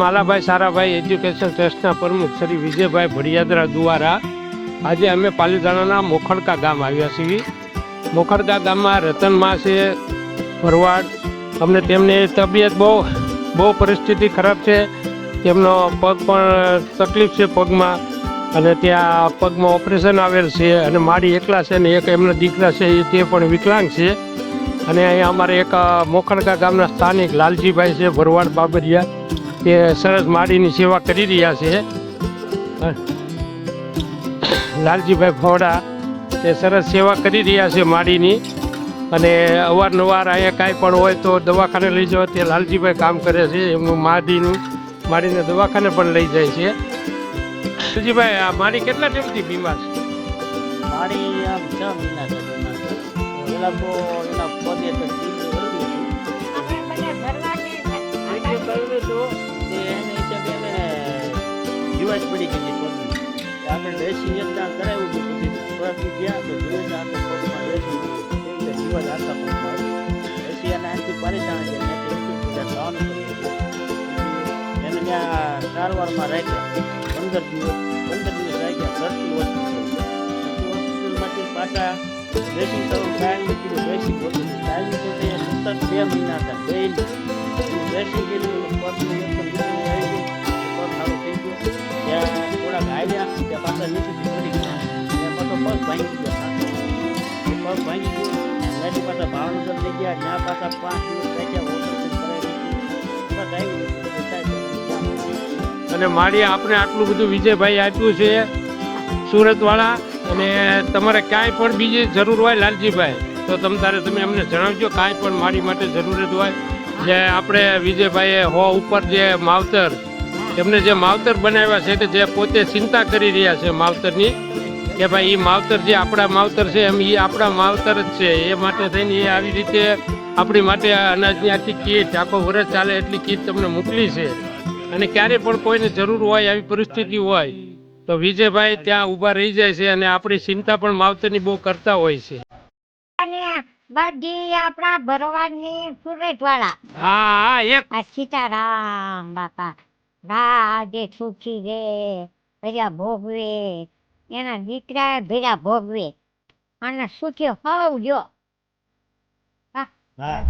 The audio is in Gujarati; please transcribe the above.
માલાભાઈ સારાભાઈ એજ્યુકેશન ટ્રસ્ટના પ્રમુખ શ્રી વિજયભાઈ ભડિયાદરા દ્વારા આજે અમે પાલીતાણાના મોખડકા ગામ આવ્યા છીએ. મોખડકા ગામમાં રતનમાં છે, ભરવાડ, અમને તેમની તબિયત બહુ બહુ પરિસ્થિતિ ખરાબ છે. તેમનો પગ પણ તકલીફ છે પગમાં અને ત્યાં પગમાં ઓપરેશન આવેલ છે અને મારી એકલા છે ને એક એમના દીકરા છે તે પણ વિકલાંગ છે. અને અહીંયા અમારે એક મોખણકા ગામના સ્થાનિક લાલજીભાઈ છે, ભરવાડ બાબરિયા. એ સરસ માડીની સેવા કરી રહ્યા છે. લાલજીભાઈ ફોડા એ સરસ સેવા કરી રહ્યા છે માડીની. અને અવારનવાર અહીંયા કાંઈ પણ હોય તો દવાખાને લઈ જવા તે લાલજીભાઈ કામ કરે છે, એમનું માડીનું, માડીને દવાખાને પણ લઈ જાય છે. લાલજીભાઈ, આ માડી કેટલા ટાઈમથી બીમાર છે? માડી આમ છ મહિના. પેલા તો એના પગે કરવી તો એને હિસાબે એને જીવાત પડી ગઈ હતી આપણે ડ્રેસિંગ એકદમ કરાવ્યું હતું પછી પરથી ગયા તો તો આખા પગમાં ડ્રેસિંગ એટલે જીવાત આખા પગમાં. પછી એને આનાથી પરેશાન છે. પછી એને ત્યાં સારવારમાં રાખ્યા. પંદર દિવસ પંદર દિવસ રાખ્યા. ઘરથી હોસ્પિટલ હોસ્પિટલમાંથી પાછા ડ્રેસિંગ આવી ગયું ત્યાં પાછા પગ પગ ભાંગી ગયો ત્યાં પાછા અને મારી આપણે આટલું બધું વિજયભાઈ આપ્યું છે, સુરતવાળા. અને તમારે કાંઈ પણ બીજી જરૂર હોય લાલજીભાઈ, તો તમ તારે તમે અમને જણાવજો કાંઈ પણ મારી માટે જરૂરત હોય. જે આપણે વિજયભાઈએ હો ઉપર જે માવતર, એમને જે માવતર બનાવ્યા છે કે જે પોતે ચિંતા કરી રહ્યા છે માવતરની, કે ભાઈ એ માવતર જે આપણા માવતર છે, એમ એ આપણા માવતર જ છે. એ માટે થઈને એ આવી રીતે આપણી માટે અનાજની આખી કીટ, આખો વર્ષ ચાલે એટલી કીટ તમને મોકલી છે. અને ક્યારે પણ કોઈને જરૂર હોય, આવી પરિસ્થિતિ હોય તો વિજયભાઈ ત્યાં ઊભા રહી જાય છે અને આપણી ચિંતા પણ માવતરની બહુ કરતા હોય છે. અને બધી આપણા ભરવાડની સુરત વાળા હા હા એક. સીતારામ બાપા રાજે સુખી રે ભર્યા ભોગવે એના દીકરા ભર્યા ભોગવે. અને સુખી હોવ જો. હા.